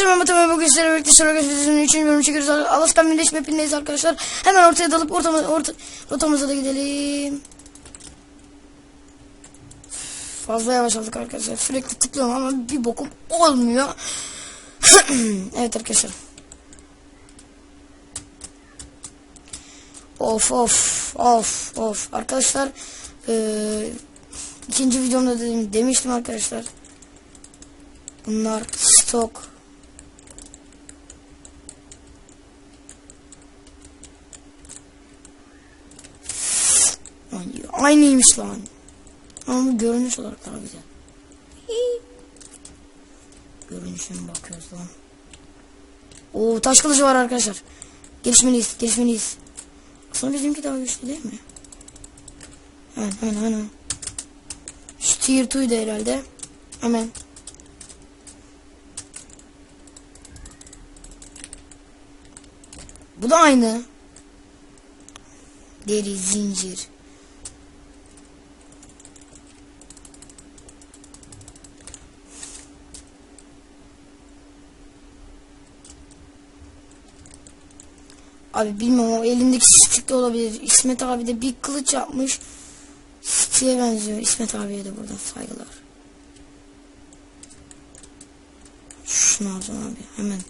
Arkadaşlar ben Mete bugün sizlerle birlikte soru gösterisinin 3. bölümü çekiyoruz. Alaskan Village mapindeyiz arkadaşlar. Hemen ortaya dalıp ortama, orta, rotamıza da gidelim. Fazla yavaş aldık arkadaşlar. Sürekli tıklıyorum ama bir bokum olmuyor. evet arkadaşlar. Of of of of. Arkadaşlar eee ikinci videomda dedim, demiştim arkadaşlar. Bunlar stok. Ay, Aynıymış lan. Ama görünüş olarak daha güzel. Görünüşüne bakıyoruz lan. Oo taş kılıcı var arkadaşlar. Gelişmeliyiz, gelişmeliyiz. Aslında bizimki daha güçlü değil mi? Hemen hemen hemen. Şu tier 2'ydu herhalde. Hemen. Bu da aynı. Deri, zincir. Abi bilmiyorum o elindeki stick de olabilir. İsmet abi de bir kılıç yapmış. Stick'e benziyor. İsmet abiye de buradan saygılar. Şunu alacağım abi hemen.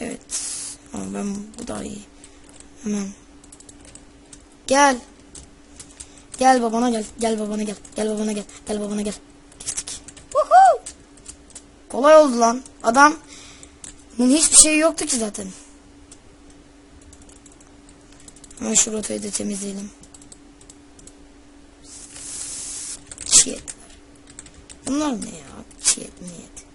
Evet. Ama ben bu da iyi. Hemen. Gel. Gel babana gel. Gel babana gel. Gel babana gel. Gel babana gel. Kestik. Kolay oldu lan. Adam bunun hiçbir şey yoktu ki zaten. Hemen şu rotayı da temizleyelim. Çiyetler. Bunlar ne ya? Çiyet niyet.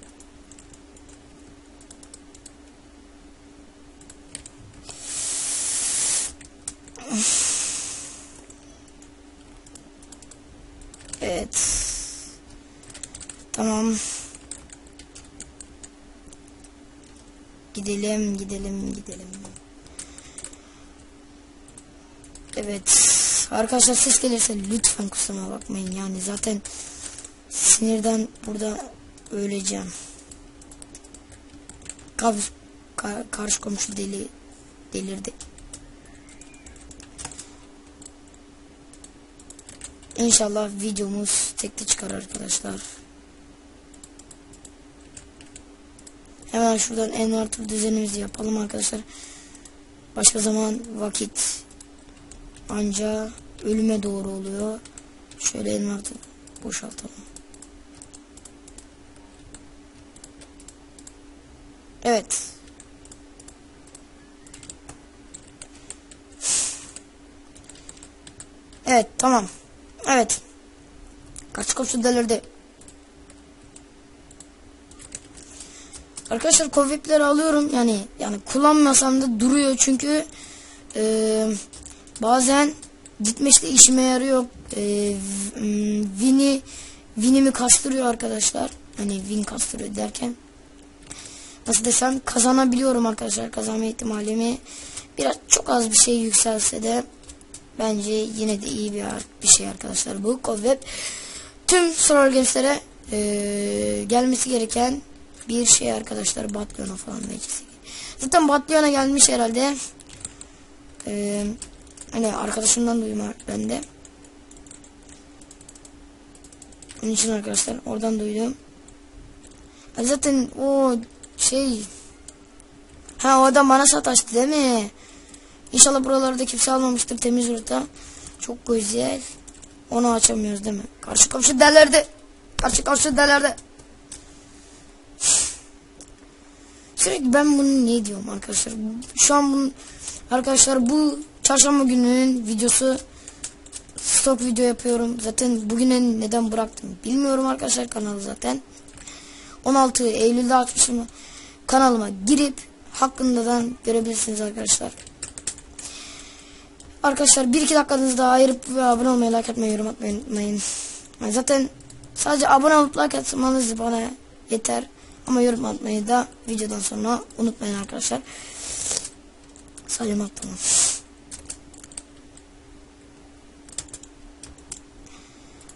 Evet. Tamam. Gidelim, gidelim, gidelim. Evet. Arkadaşlar ses gelirse lütfen kusuruma bakmayın. Yani zaten sinirden burada öleceğim. Kar, kar, karşı komşu deli delirdi. İnşallah videomuz tekli çıkar arkadaşlar. Hemen şuradan envanter düzenimizi yapalım arkadaşlar. Başka zaman vakit anca ölüme doğru oluyor. Şöyle envanter boşaltalım. Evet. Evet tamam. Evet. Kaç komşu delirdi. Arkadaşlar kovipleri alıyorum yani yani kullanmasam da duruyor çünkü e, bazen gitmeşte işime yarıyor. E, vini vinimi kastırıyor arkadaşlar. Hani win kastırıyor derken nasıl desem kazanabiliyorum arkadaşlar. Kazanma ihtimalimi biraz çok az bir şey yükselse de bence yine de iyi bir bir şey arkadaşlar bu Covweb. Tüm Solar e, gelmesi gereken bir şey arkadaşlar Batyon'a falan meclisi. Zaten Batyon'a gelmiş herhalde. Ee, hani arkadaşımdan duydum ben de. Onun için arkadaşlar oradan duydum. Yani zaten o şey ha o adam bana sataştı değil mi? İnşallah buralarda kimse almamıştır temiz orta. Çok güzel. Onu açamıyoruz değil mi? Karşı komşu derlerdi. Karşı komşu derlerdi. Sürekli ben bunu ne diyorum arkadaşlar. Şu an bunun arkadaşlar bu çarşamba gününün videosu stok video yapıyorum. Zaten bugüne neden bıraktım bilmiyorum arkadaşlar kanalı zaten. 16 Eylül'de açmışım kanalıma girip hakkındadan görebilirsiniz arkadaşlar. Arkadaşlar 1-2 dakikanızı daha ayırıp abone olmayı, like atmayı, yorum atmayı unutmayın. Zaten sadece abone olup like atmanız bana yeter. Ama yorum atmayı da videodan sonra unutmayın arkadaşlar. Salim atlamam.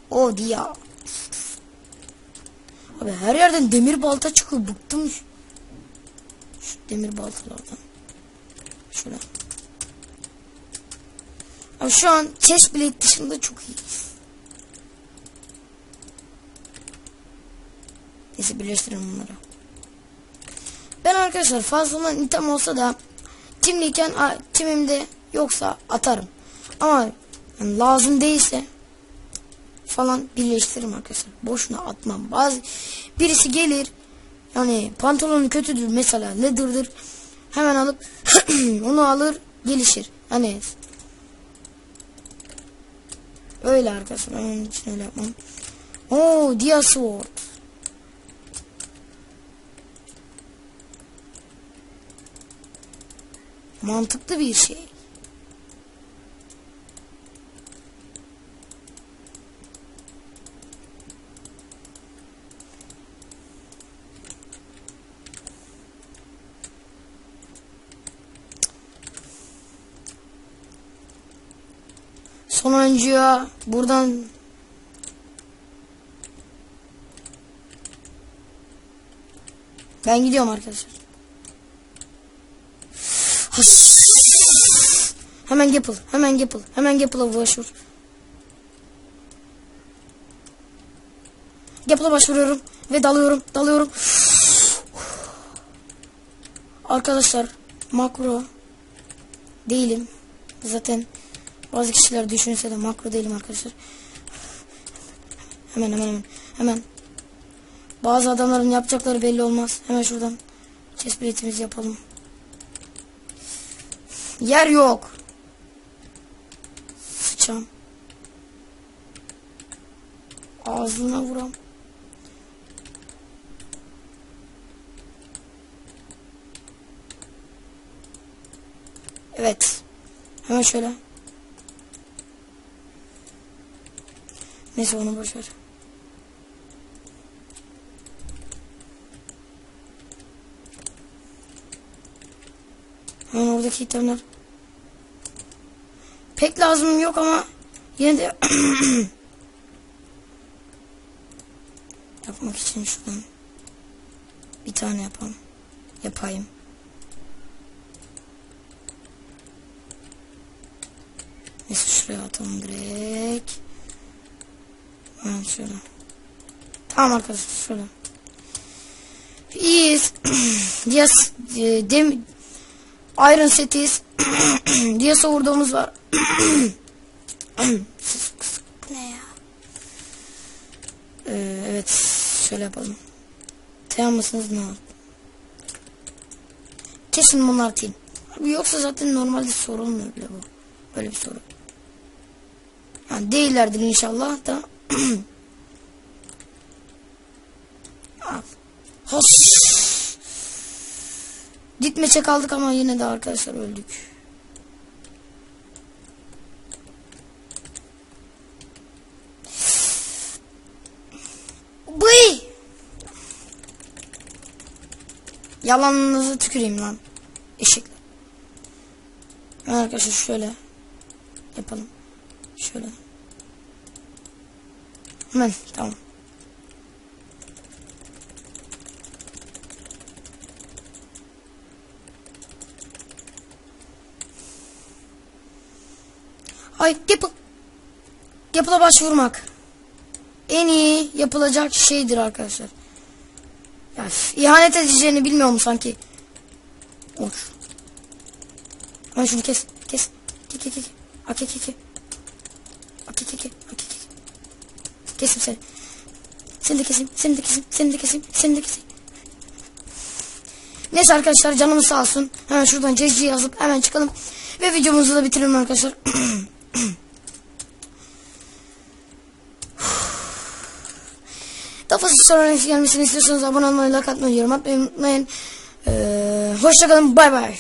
O dia. Abi her yerden demir balta çıkıyor. Bıktım. Şu demir baltalardan. Şöyle. Abi şu an chest blade dışında çok iyi. Neyse birleştirelim bunları. Ben arkadaşlar fazladan item olsa da timliyken timimde yoksa atarım. Ama yani lazım değilse falan birleştiririm arkadaşlar. Boşuna atmam. Bazı birisi gelir yani pantolonu kötüdür mesela leather'dır. Hemen alıp onu alır gelişir. Hani öyle arkadaşlar. Onun için öyle yapmam. Oo, Dia Sword. Mantıklı bir şey. Sonuncuya buradan Ben gidiyorum arkadaşlar. Hemen Gapple, hemen Gapple, hemen Gapple'a başvur. Gapple'a başvuruyorum ve dalıyorum, dalıyorum. Arkadaşlar makro değilim. Zaten bazı kişiler düşünse de makro değilim arkadaşlar. Hemen hemen hemen hemen. Bazı adamların yapacakları belli olmaz. Hemen şuradan chest yapalım. Yer yok. Sıçam. Ağzına vuram. Evet. Hemen şöyle. Neyse onu boş oradaki itemler. Pek lazım yok ama yine de yapmak için şuradan bir tane yapalım. Yapayım. Neyse şuraya atalım direkt. Hemen şöyle. Tamam arkadaşlar şöyle. İyiyiz. yes, dem Iron setiz. diye savurduğumuz var. Ne ya? Ee, evet şöyle yapalım. Tamam mısınız ne? Kesin atayım. Abi yoksa zaten normalde sorulmuyor bile bu. Böyle bir soru. Yani değillerdir inşallah da. Al. Hos. Ditmeçe kaldık ama yine de arkadaşlar öldük. Bıy! Yalanınızı tüküreyim lan. Eşekler. Arkadaşlar şöyle yapalım. Şöyle. Hemen tamam. Ay Gapple. Gapple'a başvurmak. En iyi yapılacak şeydir arkadaşlar. Ya, ihanet edeceğini bilmiyorum sanki. Olur. Hemen şunu kes. Kes. Kes kes kes. Ake ke ke. Ake ke ke. Ake ke ke. Kesim seni. Seni de keseyim. Seni de keseyim. Seni de keseyim. Seni de keseyim. Neyse arkadaşlar canımız sağ olsun. Hemen şuradan CC yazıp hemen çıkalım. Ve videomuzu da bitirelim arkadaşlar. Daha fazla sorularınız gelmesini istiyorsanız abone olmayı, like atmayı, yorum atmayı unutmayın. Ee, hoşçakalın, bay bay.